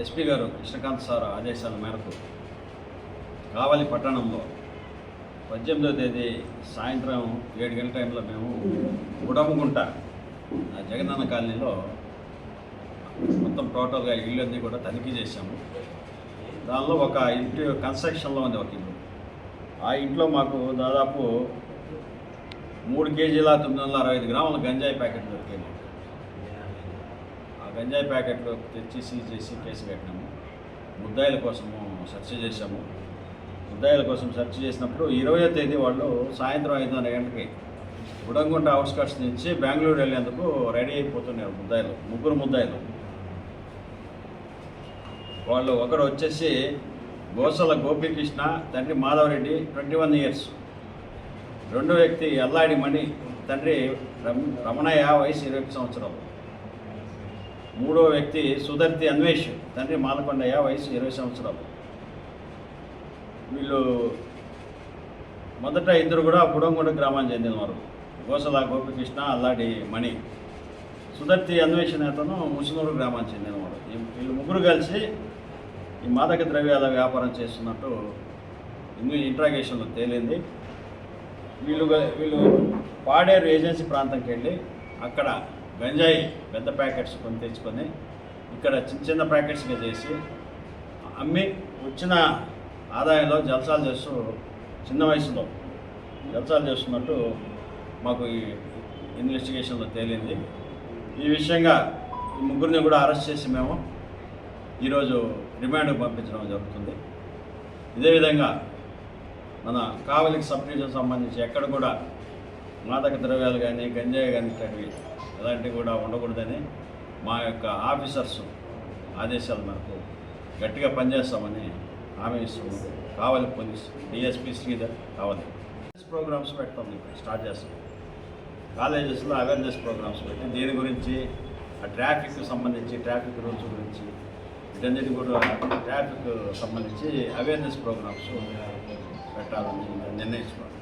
SP గారు Krishnakanth sir ఆదేశాల మేరకు కావలి పట్టణంలో పద్దెనిమిదో తేదీ సాయంత్రం ఏడు గంటల టైంలో మేము ఉడమగుంట ఆ జగనన్న కాలనీలో మొత్తం టోటల్గా ఇళ్ళన్నీ కూడా తనిఖీ చేశాము దానిలో ఒక ఇంటి కన్స్ట్రక్షన్లో ఉంది ఒక ఇల్లు ఆ ఇంట్లో మాకు దాదాపు మూడు కేజీల తొమ్మిది వందల అరవై ఐదు గ్రాముల గంజాయి ప్యాకెట్ దొరికాయి మాకు. గంజాయి ప్యాకెట్లు తెచ్చి సీజ్ చేసి కేసు పెట్టినాము. ముద్దాయిల కోసము సెర్చ్ చేశాము. ముద్దాయిల కోసం సెర్చ్ చేసినప్పుడు ఇరవయో తేదీ వాళ్ళు సాయంత్రం ఐదున్నర గంటకి గుడంగుంట అవుట్స్కట్స్ నుంచి బెంగళూరు వెళ్ళేందుకు రెడీ అయిపోతున్నారు ముద్దాయిలు ముగ్గురు ముద్దాయిలు. వాళ్ళు ఒకడు వచ్చేసి గోసల గోపీకృష్ణ తండ్రి మాధవరెడ్డి ట్వంటీ వన్ ఇయర్స్. రెండో వ్యక్తి అల్లాడి మణి తండ్రి రమ్ రమణయ్య వయసు ఇరవై సంవత్సరాలు. మూడో వ్యక్తి సుధర్తి అన్వేష్. తండ్రి మాలకొండయ్య వయసు ఇరవై సంవత్సరాలు. వీళ్ళు మొదట ఇద్దరు కూడా బుడంగొండ గ్రామానికి చెందినవారు. గోసల గోపికృష్ణ అల్లాడి మణి. సుధర్తి అన్వేషణ అతను ముసునూరు గ్రామానికి చెందినవాడు. వీళ్ళు ముగ్గురు కలిసి ఈ మాదక ద్రవ్యాల వ్యాపారం చేస్తున్నట్టు ఇంట్రాగేషన్లో తేలింది. వీళ్ళు వీళ్ళు పాడేరు ఏజెన్సీ ప్రాంతంకి వెళ్ళి అక్కడ గంజాయి పెద్ద ప్యాకెట్స్ కొని తెచ్చుకొని ఇక్కడ చిన్న చిన్న ప్యాకెట్స్గా చేసి అమ్మి వచ్చిన ఆదాయంలో జలసాలు చేస్తూ చిన్న వయసులో జలసాలు చేస్తున్నట్టు మాకు ఈ ఇన్వెస్టిగేషన్లో తేలింది. ఈ విషయంగా ఈ ముగ్గురిని కూడా అరెస్ట్ చేసి మేము ఈరోజు రిమాండ్కి పంపించడం జరుగుతుంది. ఇదే విధంగా మన కావలికి సబ్ సంబంధించి ఎక్కడ కూడా మాదక ద్రవ్యాలు కానీ గంజాయి కానీ ఇలాంటివి కూడా ఉండకూడదని మా యొక్క ఆఫీసర్స్ ఆదేశాల మేరకు గట్టిగా పనిచేస్తామని హామీ ఇస్తున్నాం. కావాలి పోలీస్ డిఎస్పీ శ్రీధర్ కావాలి. ప్రోగ్రామ్స్ పెడతాం ఇప్పుడు స్టార్ట్ చేస్తాం. కాలేజెస్లో అవేర్నెస్ ప్రోగ్రామ్స్ పెట్టి దీని గురించి ఆ ట్రాఫిక్ సంబంధించి ట్రాఫిక్ రూల్స్ గురించి వీటన్నిటి కూడా ట్రాఫిక్ సంబంధించి అవేర్నెస్ ప్రోగ్రామ్స్ పెట్టాలని నిర్ణయించుకోవాలి